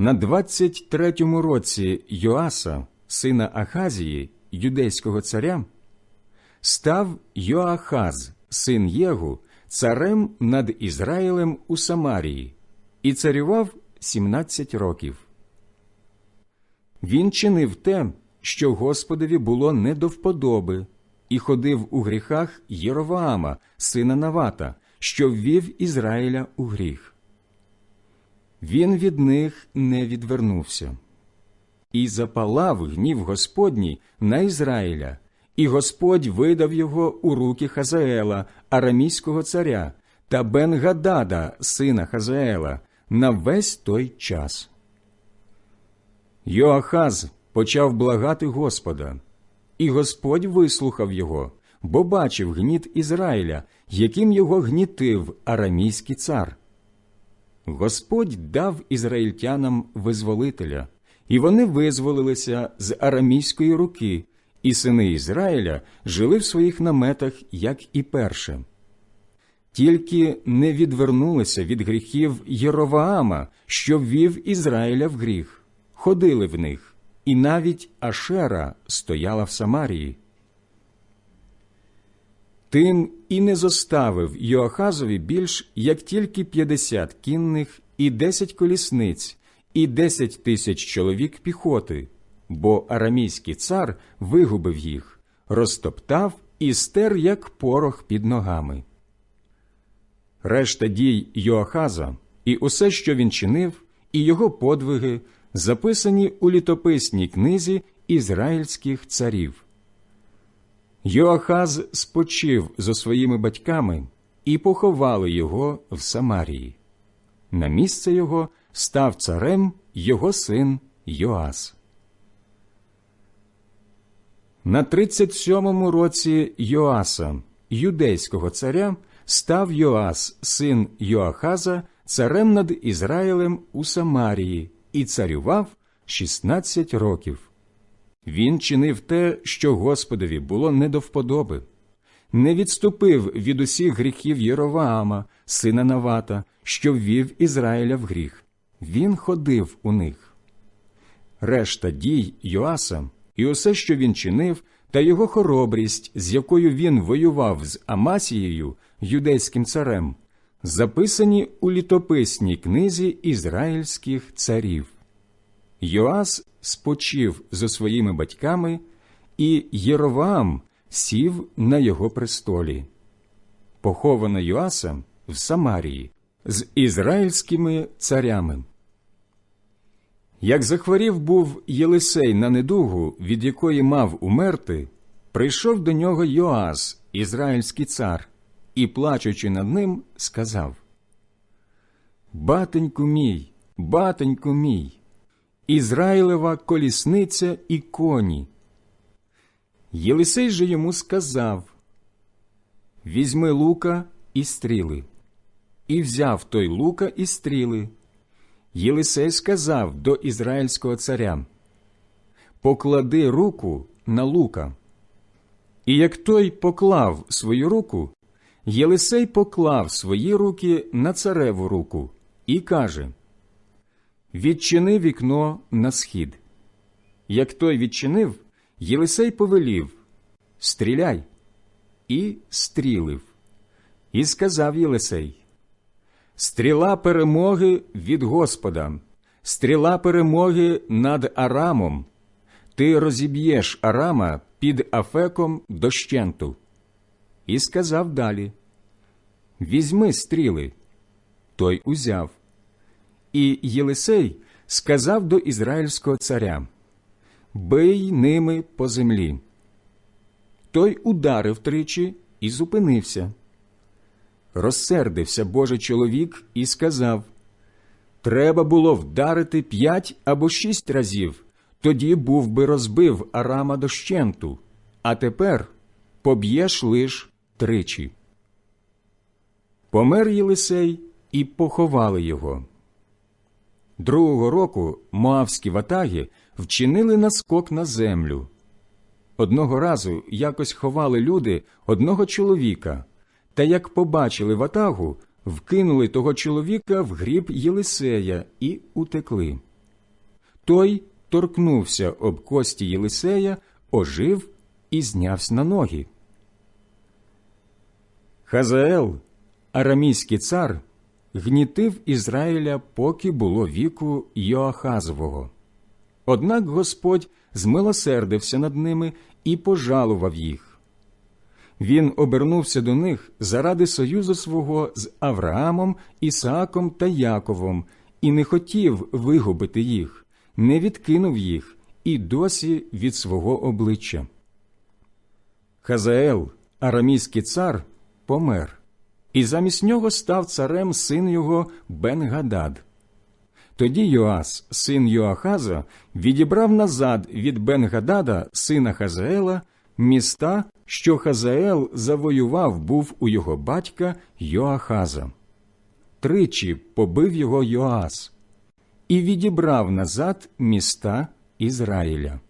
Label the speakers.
Speaker 1: На 23-му році Йоаса, сина Ахазії, юдейського царя, став Йоахаз, син Єгу, царем над Ізраїлем у Самарії, і царював 17 років. Він чинив те, що Господові було не до вподоби, і ходив у гріхах Єроваама, сина Навата, що ввів Ізраїля у гріх. Він від них не відвернувся. І запалав гнів Господній на Ізраїля, і Господь видав його у руки Хазаела, арамійського царя, та Бен-Гадада, сина Хазаела, на весь той час. Йоахаз почав благати Господа, і Господь вислухав його, бо бачив гніт Ізраїля, яким його гнітив арамійський цар. Господь дав ізраїльтянам визволителя, і вони визволилися з арамійської руки, і сини Ізраїля жили в своїх наметах, як і перше. Тільки не відвернулися від гріхів Єроваама, що ввів Ізраїля в гріх, ходили в них, і навіть Ашера стояла в Самарії. Тим і не зоставив Йоахазові більш як тільки п'ятдесят кінних і десять колісниць, і десять тисяч чоловік піхоти, бо арамійський цар вигубив їх, розтоптав і стер, як порох під ногами. Решта дій Йоахаза і усе, що він чинив, і його подвиги записані у літописній книзі ізраїльських царів. Йоахаз спочив зо своїми батьками і поховали його в Самарії. На місце його став царем його син Йоас. На 37-му році Йоаса, юдейського царя, став Йоас, син Йоахаза, царем над Ізраїлем у Самарії і царював 16 років. Він чинив те, що Господові було не до вподоби, не відступив від усіх гріхів Єроваама, сина Навата, що ввів Ізраїля в гріх. Він ходив у них. Решта дій Йоаса і усе, що він чинив, та його хоробрість, з якою він воював з Амасією, юдейським царем, записані у літописній книзі ізраїльських царів. Йоас спочив зо своїми батьками, і Єроваам сів на його престолі. Поховано Йоаса в Самарії з ізраїльськими царями. Як захворів був Єлисей на недугу, від якої мав умерти, прийшов до нього Йоас, ізраїльський цар, і, плачучи над ним, сказав Батеньку мій, батеньку мій, Ізраїлева колісниця і коні. Єлисей же йому сказав Візьми лука і стріли. І взяв той лука і стріли. Єлисей сказав до ізраїльського царя Поклади руку на лука. І як той поклав свою руку, Єлисей поклав свої руки на цареву руку і каже Відчини вікно на схід. Як той відчинив, Єлисей повелів Стріляй. І стрілив. І сказав Єлисей Стріла перемоги від Господа, стріла перемоги над Арамом. Ти розіб'єш Арама під Афеком дощенту. І сказав далі Візьми стріли. Той узяв. І Єлисей сказав до ізраїльського царя Бий ними по землі. Той ударив тричі і зупинився. Розсердився Божий чоловік і сказав Треба було вдарити п'ять або шість разів, тоді був би розбив Арама дощенту, а тепер поб'єш лиш тричі. Помер Єлисей і поховали його. Другого року моавські ватаги вчинили наскок на землю. Одного разу якось ховали люди одного чоловіка, та як побачили ватагу, вкинули того чоловіка в гріб Єлисея і утекли. той торкнувся об кості Єлисея, ожив і знявся на ноги. Хазаел, арамійський цар, гнітив Ізраїля, поки було віку Йоахазового. Однак Господь змилосердився над ними і пожалував їх. Він обернувся до них заради союзу свого з Авраамом, Ісааком та Яковом і не хотів вигубити їх, не відкинув їх і досі від свого обличчя. Хазаел, арамійський цар, помер, і замість нього став царем син його Бен-Гадад. Тоді Йоас, син Йоахаза, відібрав назад від Бен-Гадада, сина Хазаела, міста, що Хазаел завоював був у його батька Йоахаза. Тричі побив його Йоас і відібрав назад міста Ізраїля.